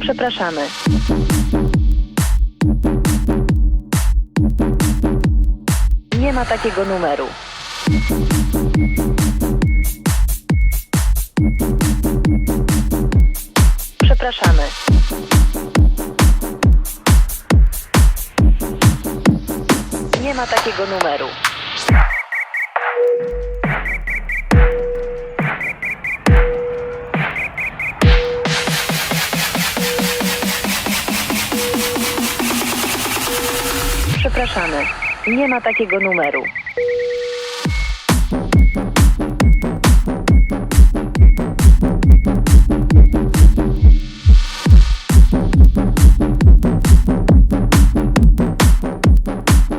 Przepraszamy. Nie ma takiego numeru. Przepraszamy. Nie ma takiego numeru. Przepraszamy. Nie ma takiego numeru.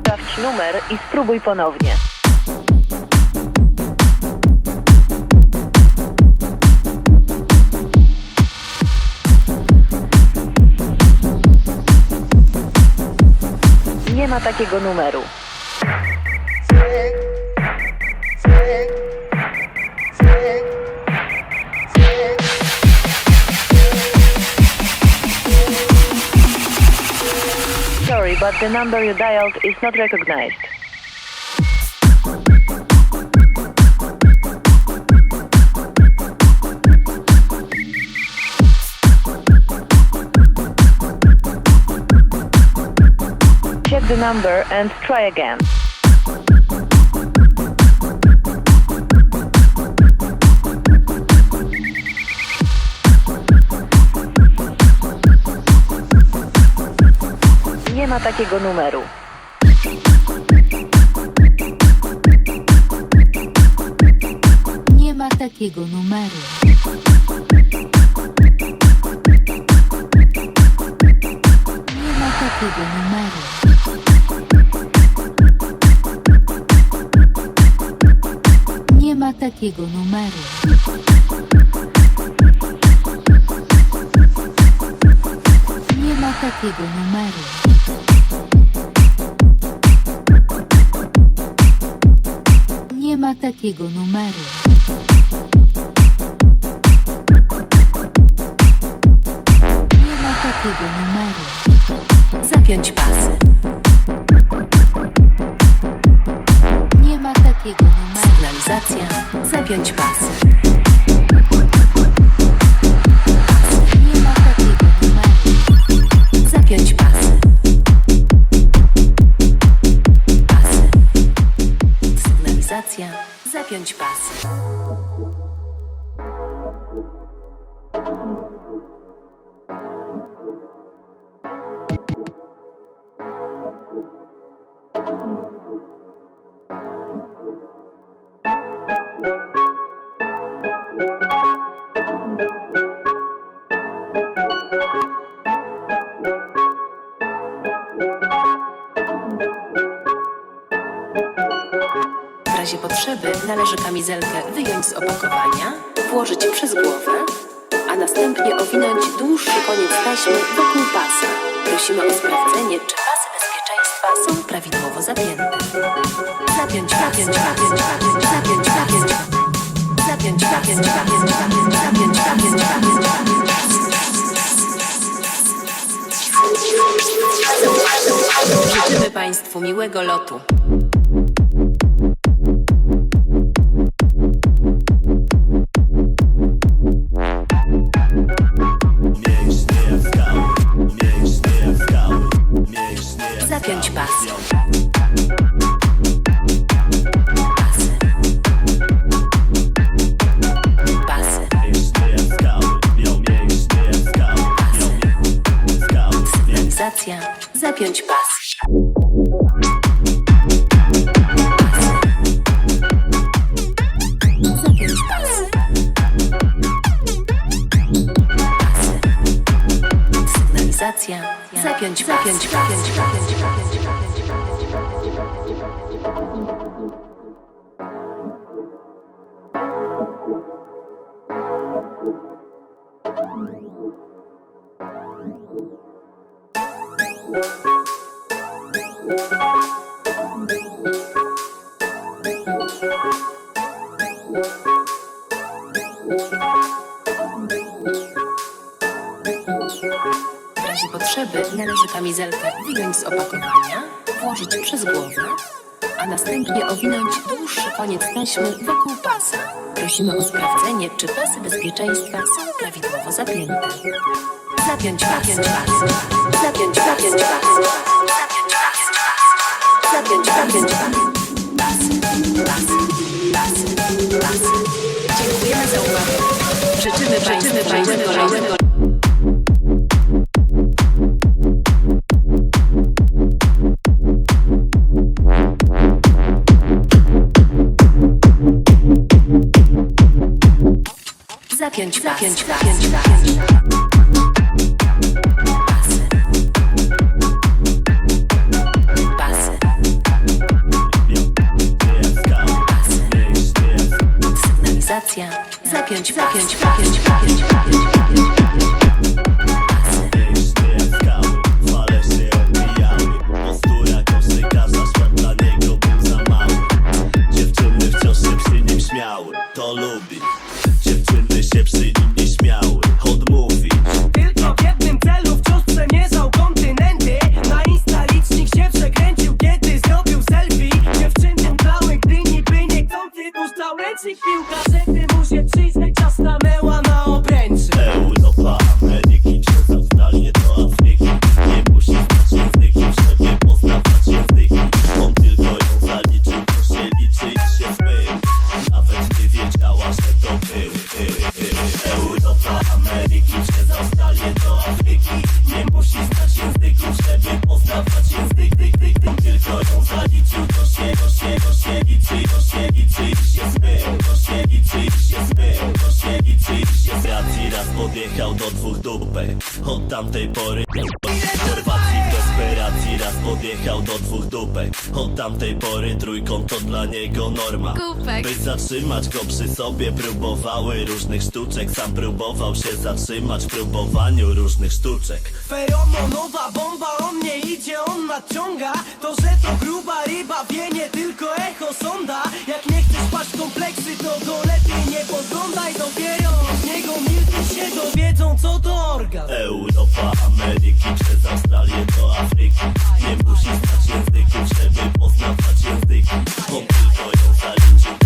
Sprawdź numer i spróbuj ponownie. Takiego numeru. Sorry, but the number you dialed is not recognized. The number and try again. Nie ma takiego numeru. Nie ma takiego numeru. Nie ma takiego numeru. Takiego numeru. Nie ma takiego numeru. Nie ma takiego numeru. W razie potrzeby należy kamizelkę wyjąć z opakowania, włożyć przez głowę, a następnie owinąć dłuższy koniec taśmy wokół pasa. Prosimy o sprawdzenie, czy pasy bezpieczeństwa są prawidłowo zapięte. Zapiąć zapiąć zapiąć zapiąć zapiąć zapiąć zapiąć. Życzymy Państwu miłego lotu. Sygnalizacja. Zapiąć pasy. Zapiąć. Pasy. Sygnalizacja. Zapiąć, zapiąć, zapiąć, zapiąć, zapiąć, zapiąć. W razie potrzeby należy kamizelkę wyjąć z opakowania, włożyć przez głowę, a następnie owinąć dłuższy koniec taśmy wokół pasa. Prosimy o sprawdzenie, czy pasy bezpieczeństwa są prawidłowo zapięte zapiąć pas, zapiąć pas, zapiąć pas, zapiąć pas, zapiąć pas, zapiąć pas, pas, pas, pas. Dziękujemy za uwagę. Życzymy Życzymy Państwu kolejnego zapiąć, zapiąć, zapiąć, zapiąć. package, package. podjechał do dwóch dupek. Od tamtej pory trójkąt to dla niego norma. Kupek. By zatrzymać go przy sobie próbowały różnych sztuczek. Sam próbował się zatrzymać w próbowaniu różnych sztuczek. Feromonowa bomba o mnie idzie, on nadciąga. To, że to gruba ryba wie nie tylko echo sonda. Jak nie chcesz paść kompleksy, to go lepiej nie poglądaj. Dopiero od niego milki się dowiedzą co to organ. Europa, Ameryki, przez Australię do Afryki. Nie Musi stać językiem, żeby poznawać języki. Bo tylko ją zaliczy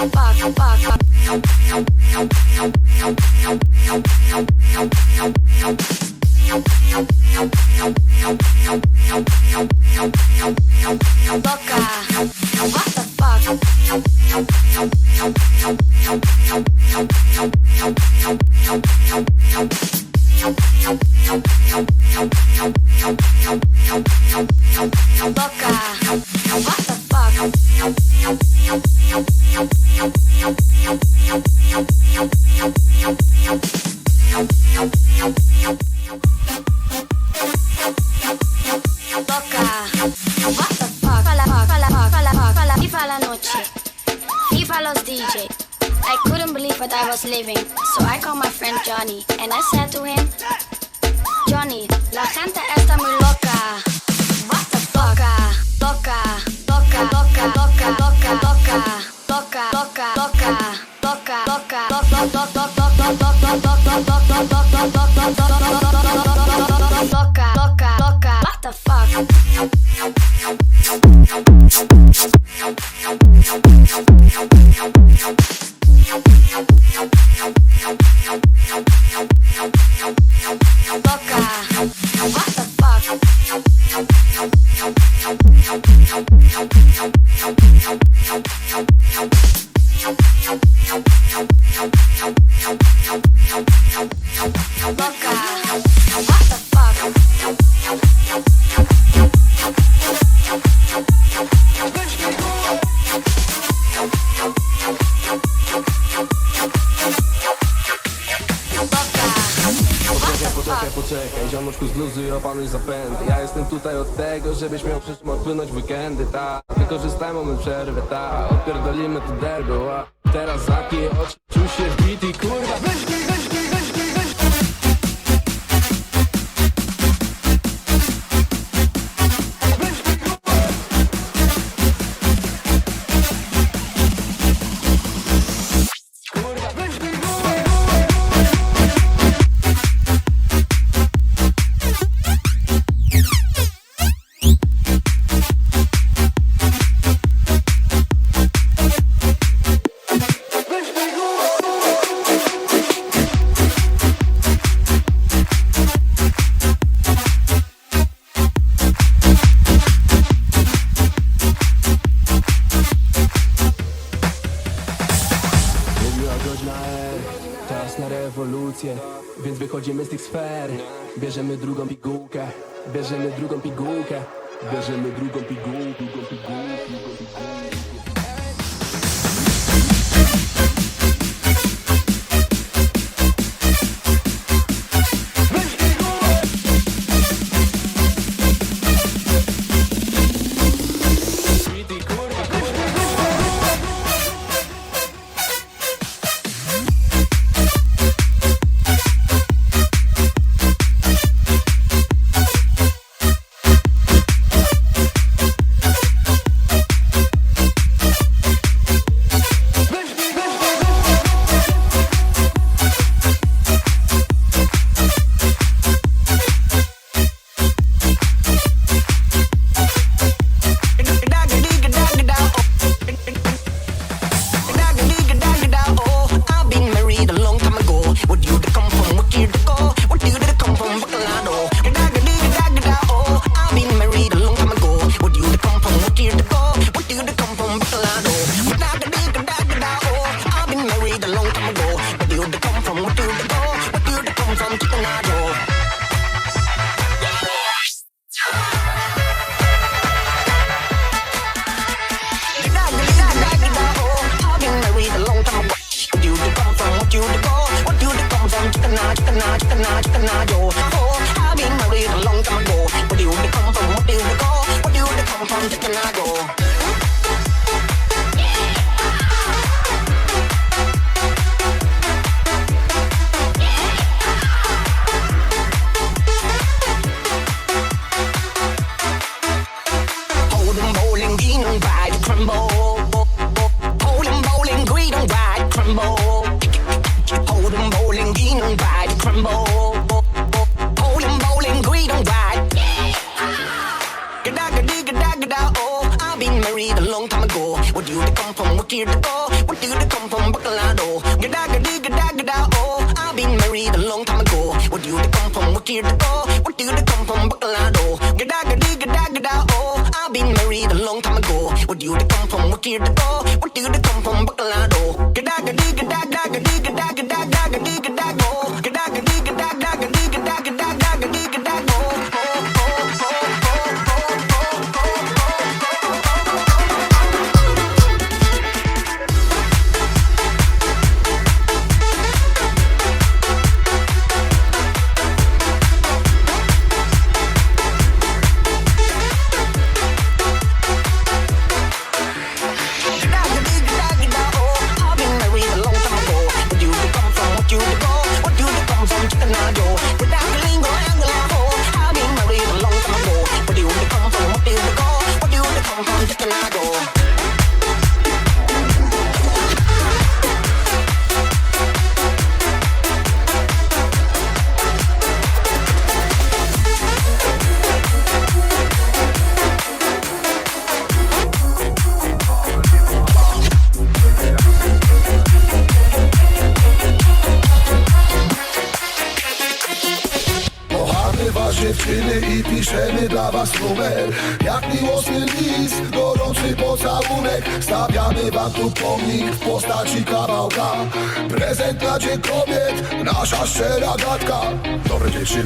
What the fuck? Stop, stop, stop. opanuj zapędy Ja jestem tutaj od tego, żebyś miał przy czym odpłynąć weekendy, ta Wykorzystaj moment przerwy, ta Odpierdolimy to derby, Teraz zamknij oczy, czuj się wbity, kurwa. Weź read a long time ago. Where do they come from? What year they go? What do they come from?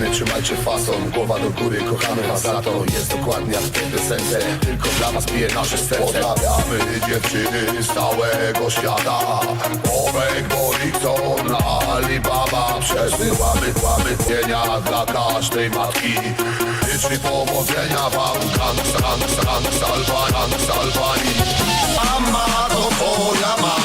Dziewczyny, trzymajcie fason Głowa do góry, kochamy was za to. Jest dokładnie jak w tej Tylko dla was bije nasze serce. Pozdrawiamy dziewczyny z całego świata. Owek, Borikson, Alibaba. Przesyłamy płamytnienia dla każdej matki. Życzę powodzenia wam. Gang, gang, gang, salwa, gang, salwani Mama to twoja mama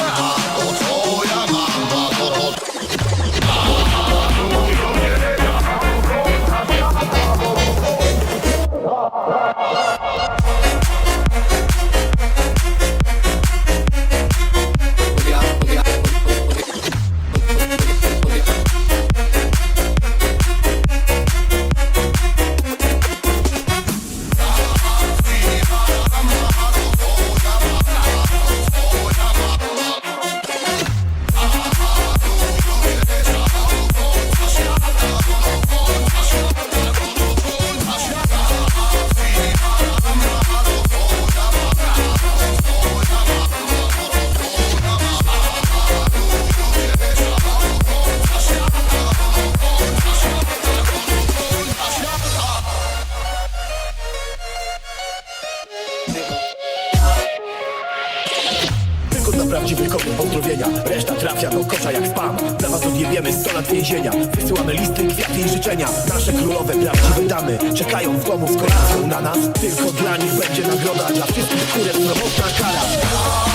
kosza jak spam. Dla was odjebiemy 100 lat więzienia. Wysyłamy listy, kwiaty i życzenia. Nasze królowe, prawdziwe damy Czekają w domu z kolacją na nas. Tylko dla nich będzie nagroda. Dla wszystkich kurek promocna kara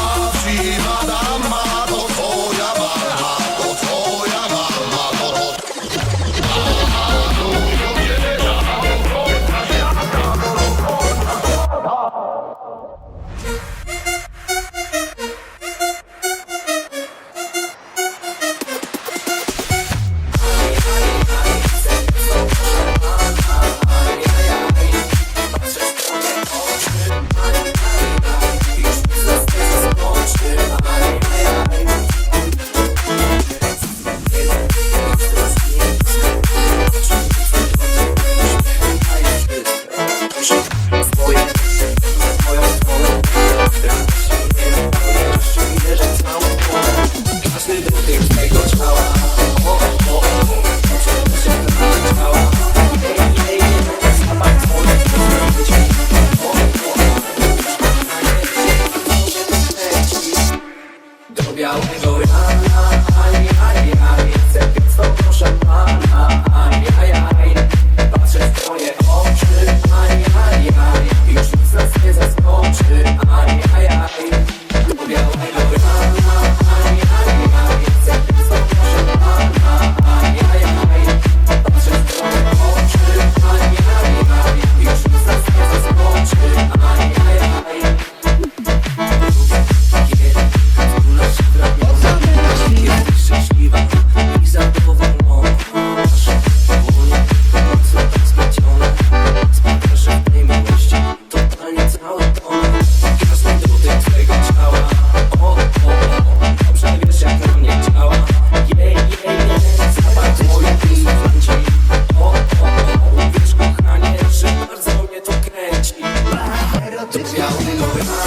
Lepiej spać, ona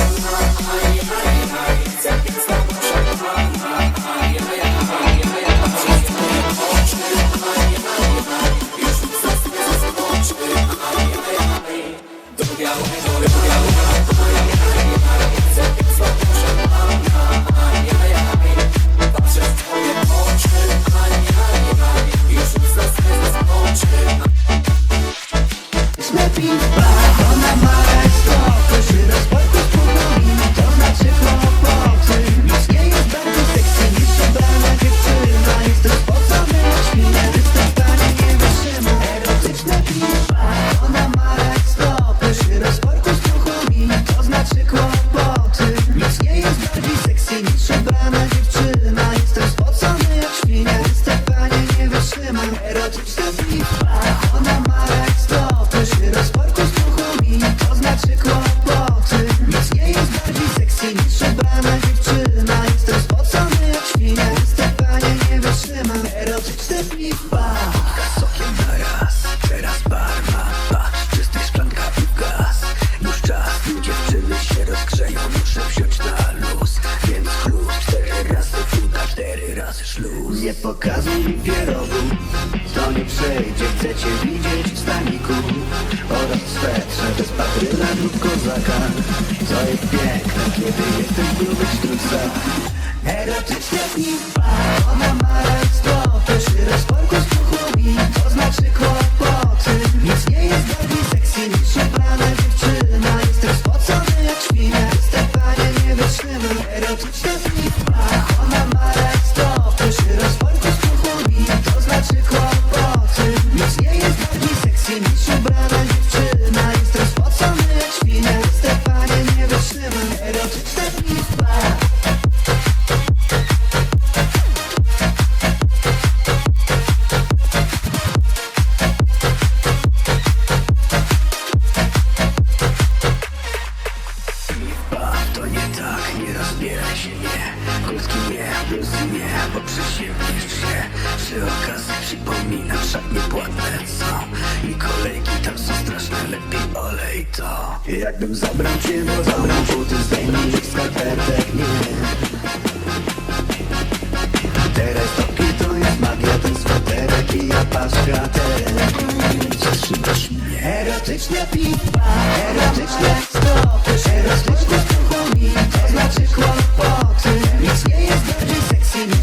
chcecie widzieć w staniku Oraz swetrze bez patryna lub kozaka. Co jest piękne, kiedy jesteś gruby sztuca Erotyczne i ona ma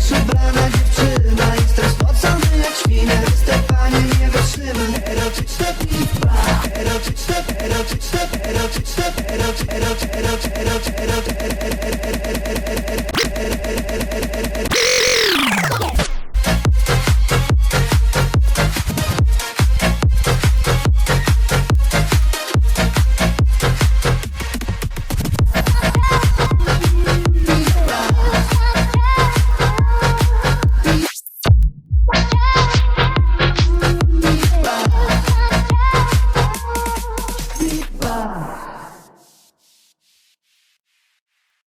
Przebrana dziewczyna